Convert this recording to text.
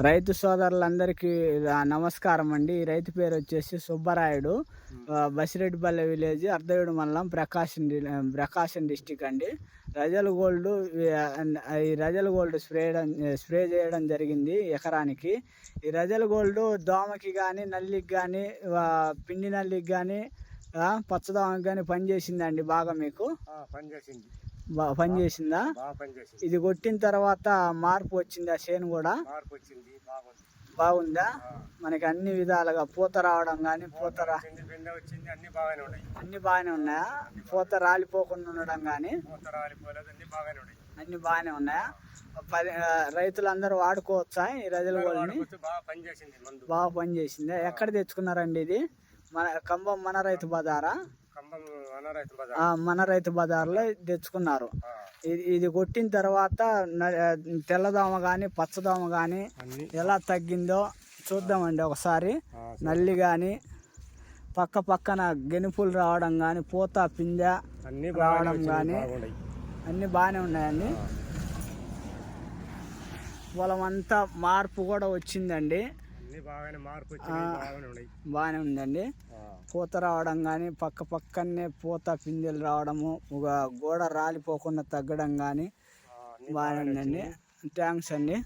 రైతు సోదరులందరికీ నమస్కారం అండి. ఈ రైతు పేరు వచ్చేసి సుబ్బరాయుడు. బసిరెడ్డిపల్లె విలేజ్ అర్ధవీడు మండలం ప్రకాశం ప్రకాశం డిస్టిక్ అండి. రజల్ గోల్డ్ ఈ- రజల్ గోల్డ్ స్ప్రే స్ప్రే చేయడం జరిగింది ఎకరానికి. ఈ రజల్ గోల్డ్ దోమకి కానీ నల్లికి కానీ పిండి నల్లికి కానీ పచ్చదోమకి కానీ పనిచేసిందండి బాగా మీకు? పనిచేసిందా. పని చేసింది? ఇది కొట్టిన తర్వాత మార్పు వచ్చిందా? చేను కూడా? బాగుంది. ఆ, మనకి అన్ని విధాలుగా పూత రావడం కానీ పూత అన్ని బాగానే ఉన్నాయి. అన్ని బాగానే ఉన్నాయా? పూత రాలిపోకుండా ఉండడం కానీ అన్ని బాగానే ఉన్నాయి. పది ఆ, రైతులందరూ వాడుకోవచ్చా ఈ రజల మందు. బాగా పనిచేసిందా ఎక్కడ తెచ్చుకున్నారండి ఇది? మన కంబం మన రైతు బజారా కంబం అనారైతు బజార్ ఆ, మన రైతు బజార్లో తెచ్చుకున్నారు. ఇది ఇది కొట్టిన తర్వాత తెల్లదోమ కానీ పచ్చదోమ కానీ ఎలా తగ్గిందో చూద్దామండి ఒకసారి. నల్లి కానీ పక్క పక్కన గెనుపులు రావడం కానీ పూత పింజ అన్ని రావడం బాగున్నాయి. అన్నీ బాగానే ఉన్నాయండి. పొలం అంతా మార్పు కూడా వచ్చిందండి. బాగానే ఉందండి. పూత రావడం కానీ పక్క పక్కనే పూత పిందెలు రావడము ఒక గోడ రాలిపోకుండా తగ్గడం కానీ ఉందండి థ్యాంక్స్ అండి.